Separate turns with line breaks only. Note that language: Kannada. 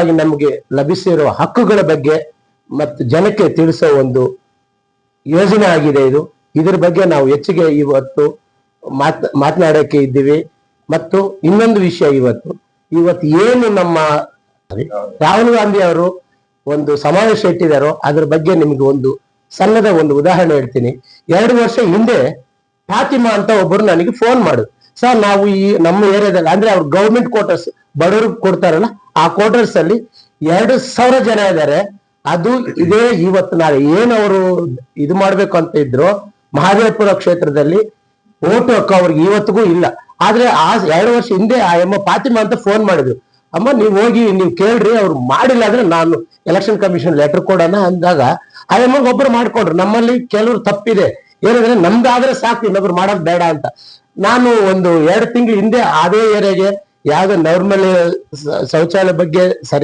ನಮಗೆ ಲಭಿಸಿರುವ ಹಕ್ಕುಗಳ ಬಗ್ಗೆ ಮತ್ತು ಜನಕ್ಕೆ ತಿಳಿಸೋ ಒಂದು ಯೋಜನೆ ಆಗಿದೆ ಇದು. ಇದರ ಬಗ್ಗೆ ನಾವು ಹೆಚ್ಚಿಗೆ ಇವತ್ತು ಮಾತ್ ಮಾತನಾಡಕ್ಕೆ ಇದ್ದೀವಿ. ಮತ್ತು ಇನ್ನೊಂದು ವಿಷಯ ಇವತ್ತು. ಇವತ್ತು ಏನು ನಮ್ಮ ರಾಹುಲ್ ಗಾಂಧಿ ಅವರು ಒಂದು ಸಮಾವೇಶ ಇಟ್ಟಿದಾರೋ ಅದ್ರ ಬಗ್ಗೆ ನಿಮ್ಗೆ ಒಂದು ಸಣ್ಣದ ಒಂದು ಉದಾಹರಣೆ ಹೇಳ್ತೀನಿ. ಎರಡು ವರ್ಷ ಹಿಂದೆ ಫಾತಿಮಾ ಅಂತ ಒಬ್ಬರು ನನಗೆ ಫೋನ್ ಮಾಡುದು ಸರ್ ನಾವು ಈ ನಮ್ಮ ಏರಿಯಾದಲ್ಲಿ, ಅಂದ್ರೆ ಅವ್ರ ಗೌರ್ಮೆಂಟ್ ಕ್ವಾರ್ಟರ್ಸ್ ಬಡವ್ರಿಗೆ ಕೊಡ್ತಾರಲ್ಲ, ಆ ಕ್ವಾರ್ಟರ್ಸ್ ಅಲ್ಲಿ ಎರಡು ಸಾವಿರ ಜನ ಇದ್ದಾರೆ ಅದು ಇದೇ ಇವತ್ತು ನಾಳೆ. ಏನು ಅವರು ಇದು ಮಾಡ್ಬೇಕು ಅಂತ ಇದ್ರು, ಮಹಾದೇವಪುರ ಕ್ಷೇತ್ರದಲ್ಲಿ ಓಟು ಹಕ್ಕು ಅವ್ರಿಗೆ ಇವತ್ತಿಗೂ ಇಲ್ಲ. ಆದ್ರೆ ಆ ಎರಡು ವರ್ಷ ಹಿಂದೆ ಆ ಎಮ್ಮ ಫಾತಿಮಾ ಅಂತ ಫೋನ್ ಮಾಡಿದ್ರು. ಅಮ್ಮ, ನೀವು ಹೋಗಿ, ನೀವು ಕೇಳ್ರಿ, ಅವ್ರು ಮಾಡಿಲ್ಲ ಅಂದ್ರೆ ನಾನು ಎಲೆಕ್ಷನ್ ಕಮಿಷನ್ ಲೆಟರ್ ಕೊಡೋಣ ಅಂದಾಗ, ಆ ಎಮ್ಮಗೆ ಒಬ್ರು ಮಾಡ್ಕೊಂಡ್ರು. ನಮ್ಮಲ್ಲಿ ಕೆಲವ್ರು ತಪ್ಪಿದೆ. ಏನಂದ್ರೆ ನಮ್ದಾದ್ರೆ ಸಾಕು, ಇನ್ನೊಬ್ರು ಮಾಡೋದ್ ಬೇಡ ಅಂತ. ನಾನು ಒಂದು ಎರಡು ತಿಂಗಳ ಹಿಂದೆ ಅದೇ ಏರಿಯಾಗೆ ಯಾವ್ದೋ ನಾರ್ಮಲ್ ಶೌಚಾಲಯ ಬಗ್ಗೆ ಸರಿ